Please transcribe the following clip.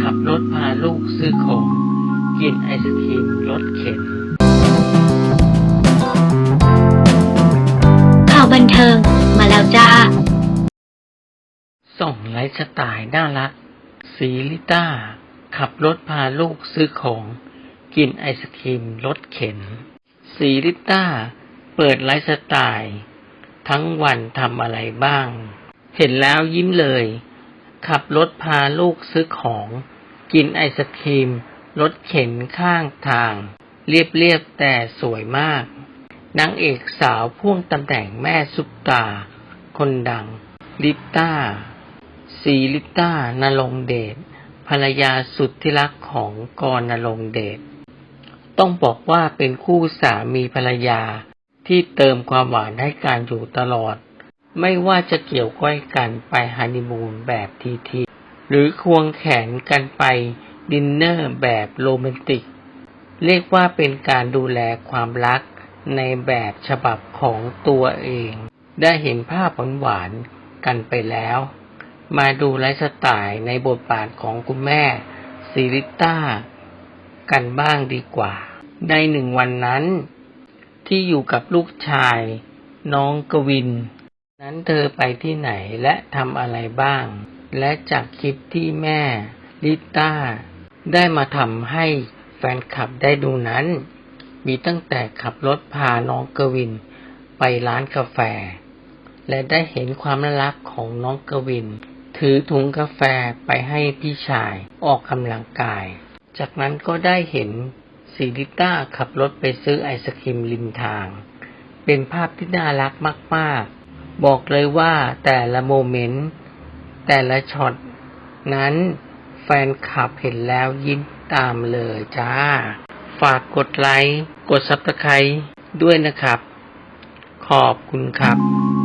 ขับรถพาลูกซื้อของ กินไอศครีมรถเข็น ข่าวบันเทิงมาแล้วจ้า ส่งไลฟ์สไตล์น่ารักสีลิต้า ขับรถพาลูกซื้อของ กินไอศครีมรถเข็น สีลิต้า เปิดไลฟ์สไตล์ ทั้งวันทำอะไรบ้าง เห็นแล้วยิ้มเลย ขับรถพาลูกซื้อของ กินไอศครีม รถเข็นข้างทาง เรียบๆแต่สวยมาก นางเอกสาวพ่วงตำแหน่งแม่ซุปตา คนดัง ลิต้าสีลิต้านรงค์เดชภรรยาสุดที่รักของกรนรงค์เดชต้องบอกว่าเป็นคู่สามีภรรยาที่เติมความหวานให้การอยู่ตลอด ไม่ว่าจะเกี่ยวก้อยกันไปฮันนีมูนแบบทีทีหรือควงแขนกันไปดินเนอร์แบบโรแมนติก เรียกว่าเป็นการดูแลความรักในแบบฉบับของตัวเอง ได้เห็นภาพหวานๆกันไปแล้ว มาดูไลฟ์สไตล์ในบทบาทของคุณแม่ซิริต้า กันบ้างดีกว่า ในหนึ่งวันนั้น ที่อยู่กับลูกชาย น้องกวิน นั้นเธอไปที่ไหนและทำอะไรบ้าง และจากคลิปที่แม่ลิต้าได้มาทำให้แฟนคลับได้ดูนั้น มีตั้งแต่ขับรถพาน้องกวินไปร้านกาแฟ และได้เห็นความน่ารักของน้องกวิน ถือถุงกาแฟไปให้พี่ชายออกกำลังกาย จากนั้นก็ได้เห็นซีริต้าขับรถไปซื้อไอศครีมริมทาง เป็นภาพที่น่ารักมาก ๆ บอกเลยว่าแต่ละโมเมนต์ แต่ละช็อต นั้นแฟนคลับเห็นแล้วยิ้มตามเลยจ้า ฝากกดไลค์ กดซับสไครต์ด้วยนะครับ ขอบคุณครับ